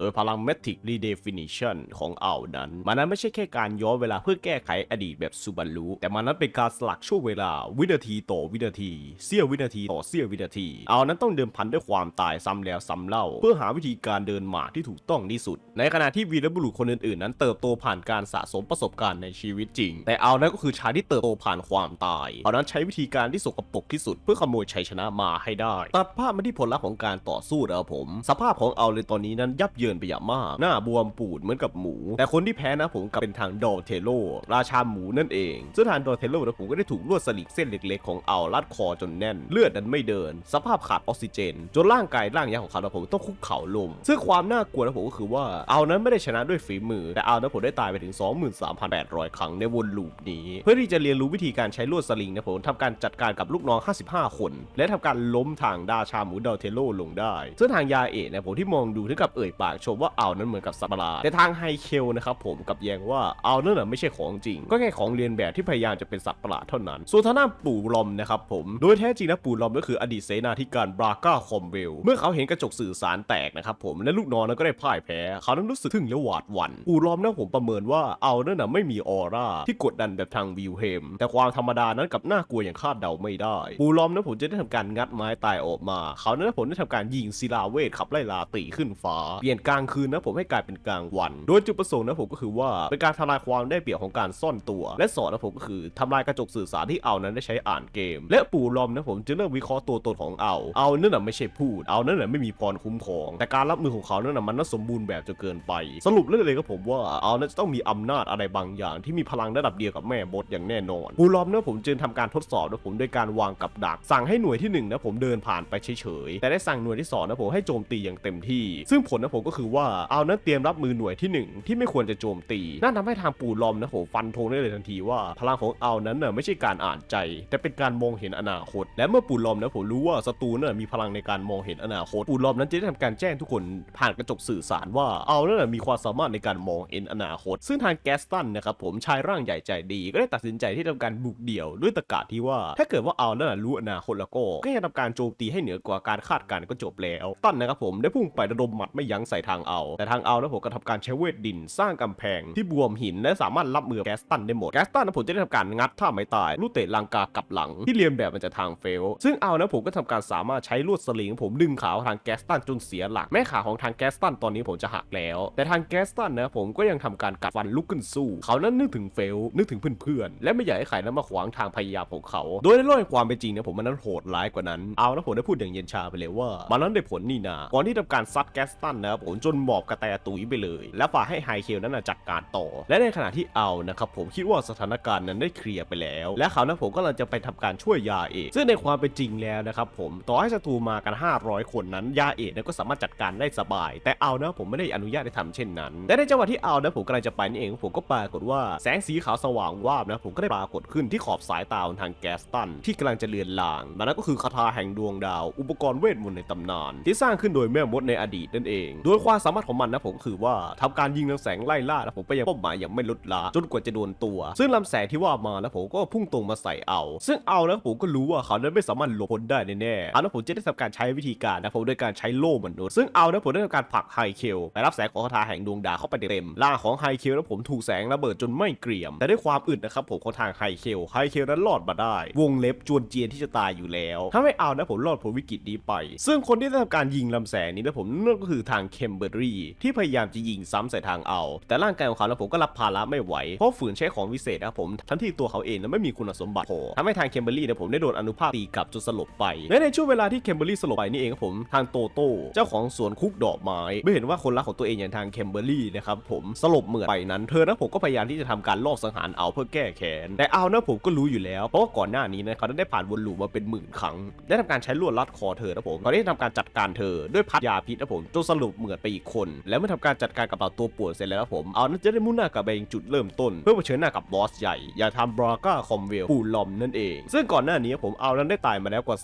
โดยพลัง Matic Redefinition ของเอานั้น มันนั้นไม่ใช่แค่การย้อนเวลาเพื่อแก้ไขอดีตแบบซูบารุแต่มันนั้นเป็นการสลักช่วงเวลาวินาทีต่อวินาที เสี้ยววินาทีต่อเสี้ยววินาทีเอานั้นต้องเดิมพันด้วยความตายซ้ำแล้วซ้ำเล่า เพื่อหาวิธีการเดินหมากที่ถูกต้องที่สุด ในขณะที่วีรบุรุษคนอื่นๆ นั้นเติบโตผ่านการสะสมประสบการณ์ในชีวิตจริง แต่เอานั้นก็คือชายที่เติบโตผ่านความตายเอานั้นใช้วิธีการที่สกปรกที่สุด เพื่อขโมยชัยชนะมาให้ได้ตัดภาพมาที่ผลลัพธ์ของการต่อสู้แล้วผม สภาพของเอาเลยตอนนี้นั้นยับเยิยินไปอย่างมาก หน้าบวมปูดเหมือนกับหมู แต่คนที่แพ้นะผมกับเป็นทางดอเทโลราชาหมูนั่นเองซึ่งทางดอเทโลนะผมก็ได้ถูกลวดสลิงเส้นเล็กๆ ของเอาลัดคอจนแน่น เลือดนั้นไม่เดิน สภาพขาดออกซิเจน จนร่างกายร่างยักษ์ของเขานะผมต้องคุกเข่าลงซึ่งความน่ากลัวนะผมก็คือว่าเอานั้นไม่ได้ชนะด้วยฝีมือ แต่เอานั้นผมได้ตายไปถึง 23,800 ครั้งในวนลูปนี้ เพื่อที่จะเรียนรู้วิธีการใช้ลวดสลิงนะผมทำการจัดการกับลูกน้อง 55 คน และทำการล้มทางดาชาหมูดอเทโลลงได้ซึ่งทางยาเอะนะผมที่มองดูถึงกับเอ่ยปากชมว่าเอาวนั้นเหมือนกับสัตว์ประหลาดแต่ทางไฮเคลนะครับผมกับแยงว่าเอาวนั่นไม่ใช่ของจริง ก็แค่ของเรียนแบบที่พยายามจะเป็นสัตว์ประหลาดเท่านั้น ส่วนทางด้านปู่ลอมนะครับผมโดยแท้จริงแล้วปู่ลอมก็คืออดีตเสนาธิการบราก้าคอมเวลเมื่อเขาเห็นกระจกสื่อสารแตกนะครับผมและลูกน้องนั้นก็ได้พ่ายแพ้ เขานั้นรู้สึกทึ่งและหวาดหวั่นปู่ลอมนะผมประเมินว่าเอานั่นนะไม่มีออร่าที่กดดันแบบทางวิลเฮมแต่ความธรรมดานั้นกับน่ากลัวอย่างคาดเดาไม่ได้ ปู่ลอมนะผมจะได้ทำการงัดไม้ตายออกมา เขานั้นนะผมได้ทำการยิงศิลาเวทขับไล่ลาตีขึ้นฟ้าเปลี่ยนกลางคืนนะผมให้กลายเป็นกลางวัน โดยจุดประสงค์นะผมก็คือว่าเป็นการทำลายความได้เปรียบของการซ่อนตัว และสอนนะผมก็คือทำลายกระจกสื่อสารที่เอานั้นได้ใช้อ่านเกม และปู่ลอมนะผมจึงเริ่มวิเคราะห์ตัวตนของเอาเอานั่นน่ะไม่ใช่พูดเอานั่นน่ะไม่มีพรคุ้มครอง แต่การรับมือของเขานั่นน่ะมันน่าสมบูรณ์แบบจนเกินไป สรุปเลยเลยก็ผมว่าเอานั้นจะต้องมีอำนาจอะไรบางอย่าง ที่มีพลังระดับเดียวกับแม่มดอย่างแน่นอนปู่ลอมนะผมจึงทำการทดสอบนะผมด้วยการวางกับดัก สั่งให้หน่วยที่หนึ่งนะผมเดินผ่านไปเฉยๆแต่ได้สั่งหน่วยที่สองนะผมให้โจมตีอย่างเต็มที่ ซึ่งผลนะผมก็คือว่าเอานั้นเตรียมรับมือหน่วยที่หนึ่งที่ไม่ควรจะโจมตีนั่นทำให้ทางปู่ลอมนะผมฟันธงได้เลยทันทีว่า พลังของเอานั้นน่ะไม่ใช่การอ่านใจ แต่เป็นการมองเห็นอนาคต และเมื่อปู่ลอมนะผมรู้ว่าศัตรูน่ะมีพลังในการมองเห็นอนาคตปู่ลอมนั้นจะได้ทำการแจ้งทุกคนผ่านกระจกสื่อสารว่าเอานั่นมีความสามารถในการมองเห็นอนาคต ซึ่งทางแกสตันนะครับผมชายร่างใหญ่ใจดี ก็ได้ตัดสินใจที่ทำการบุกเดี่ยวด้วยตะกาที่ว่า ถ้าเกิดว่าเอานั่นรู้อนาคตแล้วก็ก็จะทำการโจมตีให้เหนือกว่าการคาดการณ์ก็จบแล้วตั้นนะครับผมได้พุ่งไประดมหมัดไม่ยั้งใส่ทางเอา แต่ทางเอานะผมก็ทำการใช้เวทดินสร้างกำแพงที่บวมหินและสามารถรับมือแกสตันได้หมด แกสตันนะผมจะได้ทำการงัดท่าไม้ตายลูกเตะลังกากลับหลังที่เรียนแบบมาจากทางเฟล ซึ่งเอานะผมก็ทำการสามารถใช้ลวดสลิงของผมดึงขาของทางแกสตันจนเสียหลัก แม้ขาของทางแกสตันตอนนี้ผมจะหักแล้ว แต่ทางแกสตันนะผมก็ยังทำการกัดฟันลุกขึ้นสู้ เขานั้นนึกถึงเฟล นึกถึงเพื่อนๆ และไม่อยากให้ใครนั้นมาขวางทางพยายามของเขา โดยในโลกแห่งความเป็นจริงเนี่ยผมมันนั้นโหดร้ายกว่านั้น เอานะผมได้พูดอย่างเย็นชาไปเลยว่า มันนั้นได้ผลนี่นาก่อนที่ทำการซัดแกสตันนะผมจนหมอบกระแตตุยไปเลย และฝ่ายให้ไฮเคลนั้นจัดการต่อ และในขณะที่เอานะครับผมคิดว่าสถานการณ์นั้นได้เคลียร์ไปแล้ว และเขานะผมก็กำลังจะไปทำการช่วยยาเอกซึ่งในความเป็นจริงแล้วนะครับผมต่อให้ศัตรูมากัน 500 คนนั้นยาเอกก็สามารถจัดการได้สบาย แต่เอานะผมไม่ได้อนุญาตให้ทำเช่นนั้นและในจังหวะที่เอานะผมกำลังจะไปนี่เองผมก็ปรากฏว่าแสงสีขาวสว่างวาบนะผมก็ได้ปรากฏขึ้นที่ขอบสายตาของทางแกสตันที่กำลังจะเลือนลางมันนั่นก็คือคาถาแห่งดวงดาว อุปกรณ์เวทมนต์ในตำนาน ที่สร้างขึ้นโดยแม่มดในอดีตนั่นเองโดยความสามารถของมันนะผมคือว่าทำการยิงลำแสงไล่ล่านะผมไปยังเป้าหมายอย่างไม่ลดละจนกว่าจะโดนตัว ซึ่งลำแสงที่ว่ามาแล้วผมก็พุ่งตรงมาใส่เอา ซึ่งเอาแล้วผมก็รู้ว่าเขานั้นไม่สามารถหลบพ้นได้แน่ๆเอาแล้วผมจะได้ทำการใช้วิธีการนะผมโดยการใช้โล่มนุษย์ซึ่งเอาแล้วผมได้ทำการผลักไฮเคลไปรับแสงของคาถาแห่งดวงดาวเข้าไปเต็มๆร่าของไฮเคลแล้วผมถูกแสงระเบิดจนไม่เกรียม แต่ด้วยความอึดนะครับผมของทางไฮเคลไฮเคลนั้นรอดมาได้ วงเล็บจวนเจียนที่จะตายอยู่แล้วถ้าไม่เอานะผมรอดพ้นวิกฤตนี้ไป ซึ่งคนที่ได้ทำการยิงลำแสงนี้นะผมนั่นก็คือทางเคมเบอรี่ที่พยายามจะยิงซ้ำใส่ทางเอา แต่ร่างกายของเขาแล้วผมก็รับภาระไม่ไหว เพราะฝืนใช้ของวิเศษนะผมทั้งที่ตัวเขาเองนั้นไม่มีคุณสมบัติพอทำให้ทางเคมเบอรี่นะผมได้โดนอนุภาคตีกลับจนสลบไปและในช่วงเวลาที่เคมเบอรี่สลบไปนี่เองครับผมทางโตโต้เจ้าของสวนคุกดอกไม้ไม่เห็นว่าคนรักของตัวเองอย่างทางเคมเบอรี่นะครับผมสลบเหมือนไปนั้นเธอนะผมก็พยายามที่จะทำการลอบสังหารเอาเพื่อแก้แค้นแต่เอานะผมก็รู้อยู่แล้วเพราะว่าก่อนหน้านี้นะเขาได้ผ่านวนลูปมาเป็นหมื่นครั้งได้ทำการใช้ลวดรัดคอเธอนะผมเขาได้ทำการจัดการเธอด้วยพัดยาพิษนะผมจนสลบเหมือนไปอีกคน แล้วเมื่อทำการจัดการกับเอาตัวป่วนเสร็จแล้วนะผมเอานั้นจะได้มุ่งหน้ากลับไปยังจุดเริ่มต้น เพื่อเผชิญหน้ากับบอสใหญ่อย่าทำบราก้าคอมเวลปูลอมนั่นเอง ซึ่งก่อนหน้านี้ผมเอานั้นได้ตายมาแล้วกว่า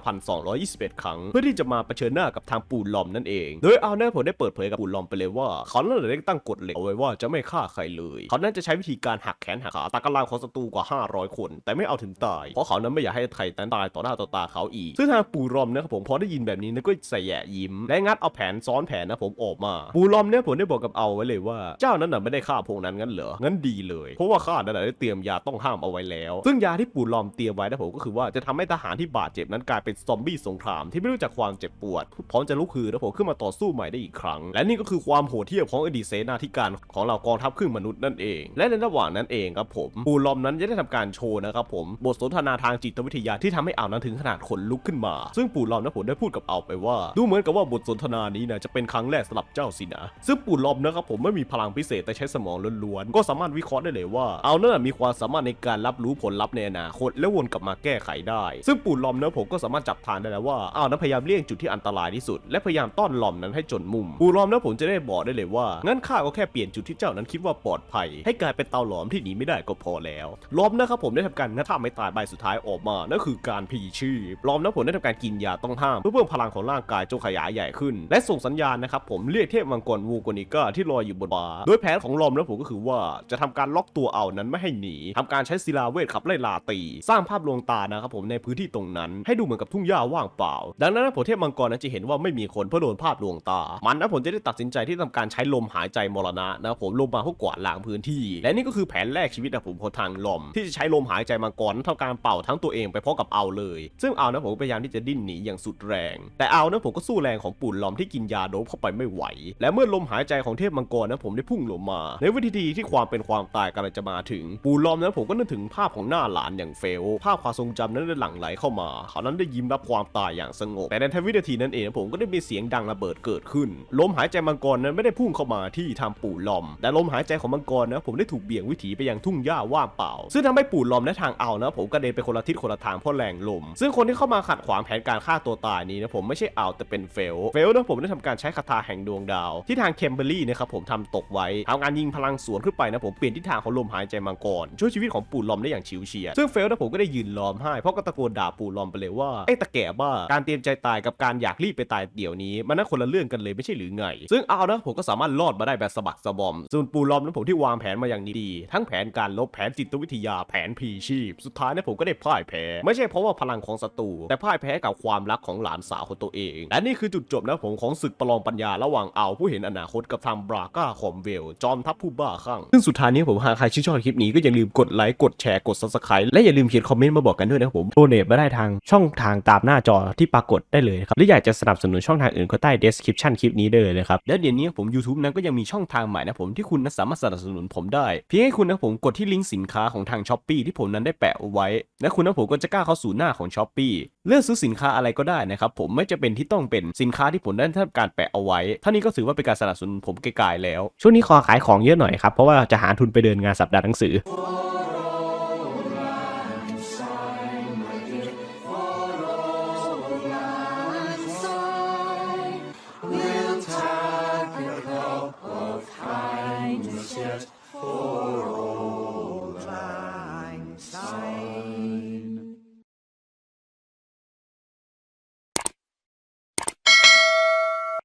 29,221 ครั้ง เพื่อที่จะมาเผชิญหน้ากับทางปูลอมนั่นเอง โดยเอานั้นผมได้เปิดเผยกับปูลอมไปเลยว่า เขานั้นได้ตั้งกฎเหล็กเอาไว้ว่าจะไม่ฆ่าใครเลย เขานั้นจะใช้วิธีการหักแขนหักขาตากำลังของศัตรูกว่า 500 คน แต่ไม่เอาถึงตายเพราะเขานั้นไม่อยากให้ใครนั้นตายต่อหน้าต่อตาเขาอีกซึ่งทางปูลอมนะครับผมพอได้ยินแบบนี้นะก็ใส่แย่ยิ้มและงัดเอาแผนซ้อนแผนนนะผมออกมาปูลอมเนี่ยผมได้บอกกับเอาไว้เลยว่า เจ้านั้นน่ะไม่ได้ฆ่าพวกนั้นงั้นเหรอ งั้นดีเลย เพราะว่าข้านั้นนะได้เตรียมยาต้องห้ามเอาไว้แล้ว ซึ่งยาที่ปูลอมเตรียมไว้นะผมก็คือว่าจะทำให้ทหารที่บาดเจ็บนั้นกลายเป็นซอมบี้สงครามที่ไม่รู้จักความเจ็บปวด พร้อมจะลุกฮือนะผมขึ้นมาต่อสู้ใหม่ได้อีกครั้ง และนี่ก็คือความโหดเหี้ยมของอดีตเสนาธิการของเรากองทัพครึ่งมนุษย์นั่นเอง และในระหว่างนั้นเองครับผมปูลอมนั้นจะได้ทำการโชว์นะครับผมบทสนทนาทางจิตวิทยาที่ทำให้อ่าวนั้นถึงขนาดขนลุกขึ้นมา ซึ่งปูลอมนะผมได้พูดกับเอาไปว่า ดูเหมือนกับว่าบทสนทนานี้นะจะเป็นครั้งแรกสำหรับเจ้าสินะ ซึ่งปู่ลอมนะครับผมไม่มีพลังพิเศษแต่ใช้สมองล้วนๆ ก็สามารถวิเคราะห์ได้เลยว่าเอานั่นมีความสามารถในการรับรู้ผลลัพธ์ในอนาคตและวนกลับมาแก้ไขได้ ซึ่งปู่ลอมนะผมก็สามารถจับทานได้แล้วว่าเอานั้นพยายามเลี่ยงจุดที่อันตรายที่สุด และพยายามต้อนลอมนั้นให้จนมุม ปู่ลอมนะผมจะได้บอกได้เลยว่างั้นข้าก็แค่เปลี่ยนจุดที่เจ้านั้นคิดว่าปลอดภัย ให้กลายเป็นเตาหลอมที่หนีไม่ได้ก็พอแล้วลอมนะครับผมได้ทำการงัดท่าไม่ตายใบสุดท้ายออกมานั่นคือการพีชีพลอมนะผมได้ทำการกินยาต้องห้ามเพื่อเพิ่มพลังของร่างกายจนขยายใหญ่ขึ้น และส่งสัญญาณนะครับผมเรียกเทพมังกรวูโกนิก้าที่ลอยอยู่บนบาโดยแผนของลอมนะผมก็คือว่าจะทำการล็อกตัวเอานั้นไม่ให้หนีทำการใช้ศิลาเวทขับไล่ลาตี สร้างภาพลวงตานะครับผมในพื้นที่ตรงนั้น ให้ดูเหมือนกับทุ่งหญ้าว่างเปล่า ดังนั้นนะผมเทพมังกรนั้นจะเห็นว่าไม่มีคนเพื่อโดนภาพลวงตา มันนะผมจะได้ตัดสินใจที่ทำการใช้ลมหายใจมรณะนะครับผมลงมาเพื่อกวาดล้างพื้นที่ และนี่ก็คือแผนแรกชีวิตนะผมของทางลมที่จะใช้ลมหายใจมังกรนั้นทำการเป่าทั้งตัวเองไปพร้อมกับเอาเลย ซึ่งเอานะผมพยายามที่จะดิ้นหนีอย่างสุดแรง แต่เอานะผมก็สู้แรงของปุ่นลอมที่กินยาโดบเข้าไปไม่ไหว และเมื่อลมหายใจของเทพมังกรนะผมได้พุ่งลงมา ในวิธีที่ความเป็นความตายกำลังจะมาถึง ปูลอมนะผมก็นึกถึงภาพของหน้าหลานอย่างเฟล ภาพความทรงจำนั้นได้หลั่งไหลเข้ามา เขานั้นได้ยิ้มรับความตายอย่างสงบ แต่ในทันวินาทีนั้นเองผมก็ได้มีเสียงดังระเบิดเกิดขึ้น ลมหายใจมังกรนั้นไม่ได้พุ่งเข้ามาที่ทำปูลอม แต่ลมหายใจของมังกรนะผมได้ถูกเบี่ยงวิถีไปยังทุ่งหญ้าว่างเปล่า ซึ่งทำให้ปูลอมและทางเอานะผมกระเด็นไปคนละทิศคนละทางเพราะแรงลม ซึ่งคนที่เข้ามาขัดขวางแผนการฆ่าตัวตายนี้นะผมไม่ใช่เอาแต่เป็นเฟล เฟลนะผมได้ทำการใช้คาถาแห่งดวงดาวที่ทางเคมเบอรี่นะครับผมทำตกไว้ทำการยิงพลังสวนขึ้นไปนะผมเปลี่ยนทิศทางของลมหายใจมังกรช่วยชีวิตของปูลอมได้อย่างชิวเฉียดซึ่งเฟลนะผมก็ได้ยืนล้อมให้เพราะก็ตะโกนด่าปูลอมไปเลยว่าไอ้ตะแก่บ้าการเตรียมใจตายกับการอยากรีบไปตายเดี๋ยวนี้มันน่าคนละเรื่องกันเลยไม่ใช่หรือไง ซึ่งเอานะผมก็สามารถรอดมาได้แบบสะบักสะบอมส่วนปูลอมนั้นผมที่วางแผนมาอย่างดีทั้งแผนการลบแผนจิตวิทยาแผนพีชีพ สุดท้ายนี่ยผมก็ได้พ่ายแพ้ ไม่ใช่เพราะว่าพลังของศัตรูแต่พ่ายแพ้กับความรักของหลานสาวของตัวเองและนี่คือจุดจบนะผมของศึกประลองปัญญาระหว่างเอาผู้เห็นอนาคตกับทางบราก้าคอมเวล จอมทัพผู้บ้าคลั่ง ซึ่งสุดท้ายนี้ผมหากใครชื่นชอบคลิปนี้ก็อย่าลืมกดไลค์ กดแชร์ กด subscribe และอย่าลืมเขียนคอมเมนต์มาบอกกันด้วยนะครับผมโดเนทมาได้ทางช่องทางตามหน้าจอที่ปรากฏได้เลยนะครับ หรืออยากจะสนับสนุนช่องทางอื่นก็ใต้ description คลิปนี้ได้เลยนะครับ แล้วเดี๋ยวนี้ผม YouTube นั้นก็ยังมีช่องทางใหม่นะผมที่คุณนั้นสามารถสนับสนุนผมได้ เพียงให้คุณนะผมกดที่ลิงก์สินค้าของทาง s h อ p e e ที่ผมนั้นได้แปะเอาไว้ และคุณนะผมก็จะกล้าเข้าสู่หน้าของ s h อ p e e เลือกซื้อสินค้าอะไรก็ได้นะครับผมไม่จะเป็นที่ต้องเป็นสินค้าที่ผมได้ทำการแปะเอาไว้ ท่านี้ก็ถือว่าเป็นการสนับสนุนผมไกลๆแล้ว ช่วงนี้ขอขายของเยอะหน่อยครับ เพราะว่าจะหาทุนไปเดินงานสัปดาห์หนังสือ